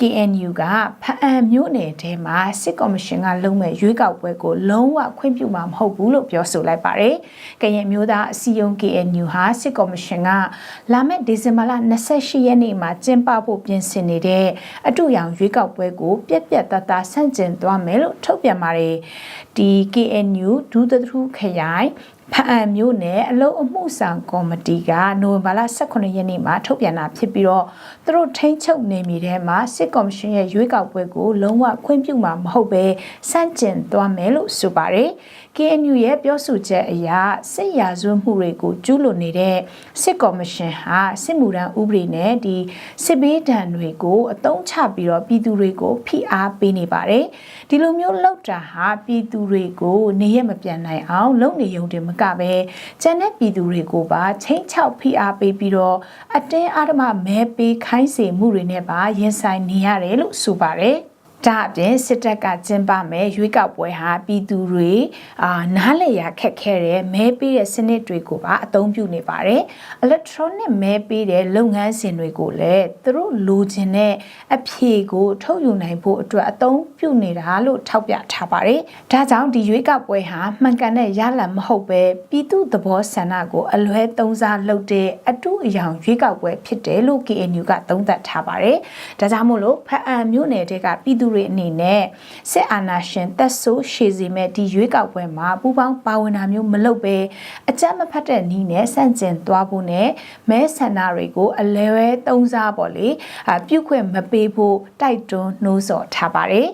KNU ကဖအံမြို့နယ်ထဲမှာစစ်ကော်မရှင်ကလုံမဲ့ရွေးကောက်ပွဲကိုလုံးဝခွင့်ပြုမှာမဟုတ်ဘူးလို့ပြောဆိုလိုက်ပါတယ်။ကရင်မျိုးသားအစည်းအရုံး KNU ဟာစစ်ကော်မရှင်ကလာမယ့်ဒီဇင်ဘာလ28ရက်နေ့မှာကျင်းပဖို့ပြင်ဆင်နေတဲ့အတူရောင်ရွေးကောက်ပွဲကိုပြက်ပြက်တသားဆန့်ကျင်သွားမယ်လို့ထုတ်ပြန်ပါတယ်။ဒီ KNU ဒုသထူးခရိုင် ဖအံမျိုးနဲ့အလုံအမှုဆောင်ကော်မတီကနိုဝင်ဘာလ18ရက်နေ့မှာထုတ်ပြန်တာဖြစ်ပြီးတော့သူတို့ထိန်းချုပ်နေမိထဲမှာစစ်ကော်မရှင်ရဲ့ရွေးကောက်ပွဲကိုလုံးဝခွင့်ပြုမှာမဟုတ်ပဲစန့်ကျင်သွားမယ်လို့ဆိုပါတယ်။ KNU ရဲ့ပြောဆိုချက်အရစစ်ရာဇဝတ်မှုတွေကိုကျူးလွန်နေတဲ့စစ်ကော်မရှင်ဟာစစ်မှုထမ်းဥပဒေနဲ့ဒီစစ်ဘေးဒဏ်တွေကိုအသုံးချပြီးတော့ပြည်သူတွေကိုဖိအားပေးနေပါတယ်။ဒီလိုမျိုးလောက်တာဟာပြည်သူတွေကိုနေရမပြန်နိုင်အောင်လုပ်နေုံတင်မကပဲကျန်တဲ့ပြည်သူတွေကိုပါချိန်ချောက်ဖိအားပေးပြီးတော့အတင်းအဓမ္မမဲပေးခိုင်းစေမှုတွေနဲ့ပါရင်ဆိုင်နေရတယ်လို့ဆိုပါတယ်။ ဒါအပြင်စစ်တပ်ကကျင်းပမယ်ရွေးကောက်ပွဲဟာပြည်သူတွေအာနားလည်ရခက်ခဲတဲ့မဲပေးတဲ့စနစ်တွေကိုပါအသုံးပြုနေပါတယ်။ electronic မဲပေးတဲ့လုပ်ငန်းစဉ်တွေကိုလည်းသူတို့လိုချင်တဲ့အဖြေကိုထုတ်ယူနိုင်ဖို့အတွက်အသုံးပြုနေတာလို့ထောက်ပြထားပါတယ်။ဒါကြောင့်ဒီရွေးကောက်ပွဲဟာမှန်ကန်တဲ့ရလဒ်မဟုတ်ပဲပြည်သူသဘောဆန္ဒကိုအလွဲသုံးစားလုပ်တဲ့အတူအယောင်ရွေးကောက်ပွဲဖြစ်တယ်လို့ KNU ကသုံးသပ်ထားပါတယ်။ဒါကြောင့်မို့လို့ဖအံမြို့နယ်တွေကပြည်သူတွေအနေနဲ့စစ်အာဏာရှင်တက်ဆိုးရှည်စီမဲ့ဒီရွေးကောက်ပွဲမှာပူပေါင်းပါဝင်တာမျိုးမလုပ်ပဲအကြမ်းမဖက်တဲ့နည်းနဲ့စန့်ကျင်သွားဖို့နဲ့မဲဆန္ဒတွေကိုအလဲဝဲသုံးစားပေါ့လေအပြုတ်ခွင့်မပေးဖို့တိုက်တွန်းနှိုးဆော်ထားပါတယ်